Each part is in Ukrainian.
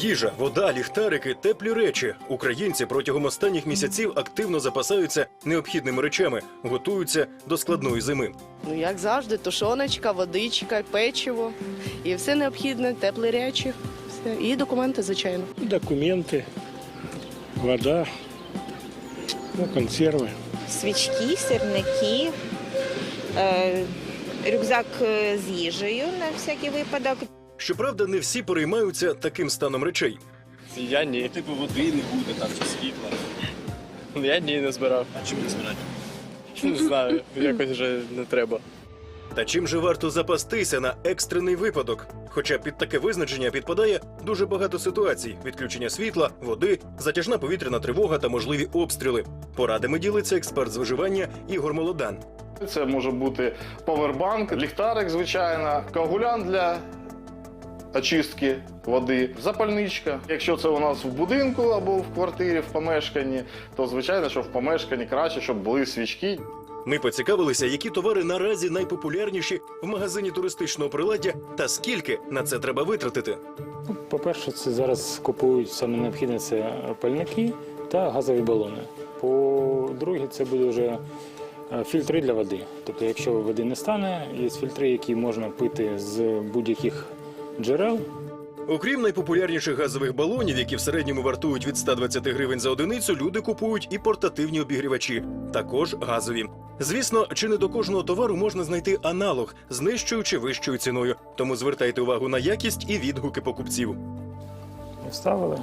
Їжа, вода, ліхтарики, теплі речі. Українці протягом останніх місяців активно запасаються необхідними речами, готуються до складної зими. Ну, як завжди, тушоночка, водичка, печиво і все необхідне, теплі речі. Все. І документи, звичайно. Документы, вода, ну, консервы. свічки, сірники, е, рюкзак е, з їжею на всякий випадок. Щоправда, не всі переймаються таким станом речей. Я ні. Типу води не буде там чи світла. Я ні, не збирав. А чим не збирати? Не знаю, якось вже не треба. Та чим же варто запастися на екстрений випадок? Хоча під таке визначення підпадає дуже багато ситуацій: відключення світла, води, затяжна повітряна тривога та можливі обстріли. Порадами ділиться експерт з виживання Ігор Молодан. Це може бути повербанк, ліхтарик, звичайно, коагулянт для очистки води, запальничка. Якщо це у нас в будинку або в квартирі, в помешканні, то звичайно, що в помешканні краще, щоб були свічки. Ми поцікавилися, які товари наразі найпопулярніші в магазині туристичного приладдя та скільки на це треба витратити. Ну, По-перше, це зараз купують саме необхідне це пальники та газові балони. По-друге, це буде вже е, фільтри для води. Тобто, якщо води не стане, є фільтри, які можна пити з будь-яких джерел. Окрім найпопулярніших газових балонів, які в середньому вартують від 120 гривень за одиницю, люди купують і портативні обігрівачі, також газові. Звісно, чи не до кожного товару можна знайти аналог з нижчою чи вищою ціною. Тому звертайте увагу на якість і відгуки покупців. Вставили.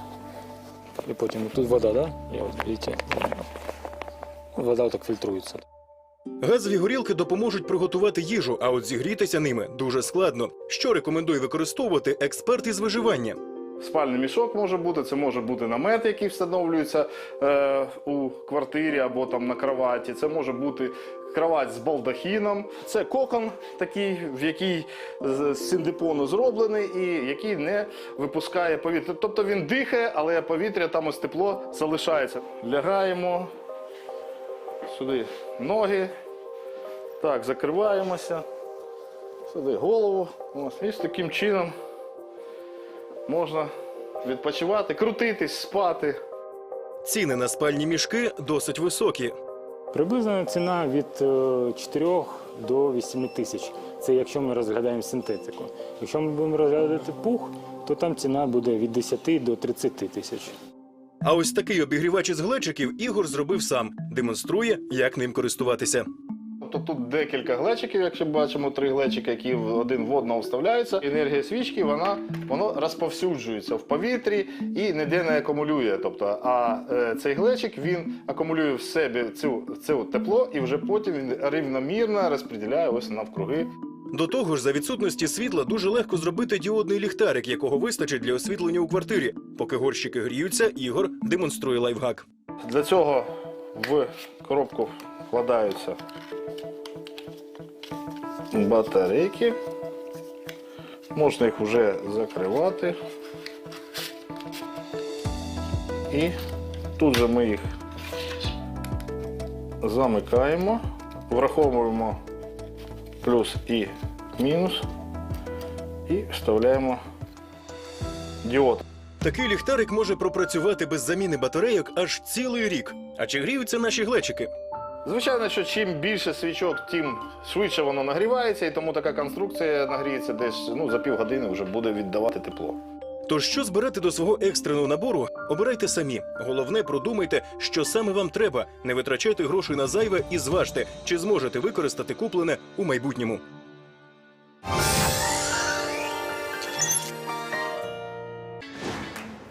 І потім тут вода, да? І от, бачите, вода так фільтрується. Газові горілки допоможуть приготувати їжу, а от зігрітися ними дуже складно. Що рекомендує використовувати експерт із виживання? Спальний мішок може бути, це може бути намет, який встановлюється е, у квартирі або там на кроваті. Це може бути кровать з балдахіном. Це кокон такий, в який з синдепону зроблений і який не випускає повітря. Тобто він дихає, але повітря там ось тепло залишається. Лягаємо сюди ноги. Так, закриваємося. Сюди голову. Ось, і з таким чином можна відпочивати, крутитись, спати. Ціни на спальні мішки досить високі. Приблизна ціна від е, 4 до 8 тисяч. Це якщо ми розглядаємо синтетику. Якщо ми будемо розглядати пух, то там ціна буде від 10 до 30 тисяч. А ось такий обігрівач із глечиків Ігор зробив сам, демонструє, як ним користуватися. Тобто тут декілька глечиків, якщо бачимо три глечики, які один в одного вставляються. Енергія свічки вона воно розповсюджується в повітрі і ніде не акумулює. Тобто, а е, цей глечик він акумулює в себе цю, це тепло, і вже потім він рівномірно розподіляє ось навкруги. До того ж, за відсутності світла дуже легко зробити діодний ліхтарик, якого вистачить для освітлення у квартирі. Поки горщики гріються, Ігор демонструє лайфхак. Для цього в коробку вкладаються батарейки. Можна їх вже закривати. І тут же ми їх замикаємо, враховуємо плюс і мінус і вставляємо діод. Такий ліхтарик може пропрацювати без заміни батарейок аж цілий рік. А чи гріються наші глечики? Звичайно, що чим більше свічок, тим швидше воно нагрівається, і тому така конструкція нагріється десь ну, за півгодини вже буде віддавати тепло. Тож що збирати до свого екстреного набору, обирайте самі. Головне, продумайте, що саме вам треба. Не витрачайте грошей на зайве і зважте, чи зможете використати куплене у майбутньому.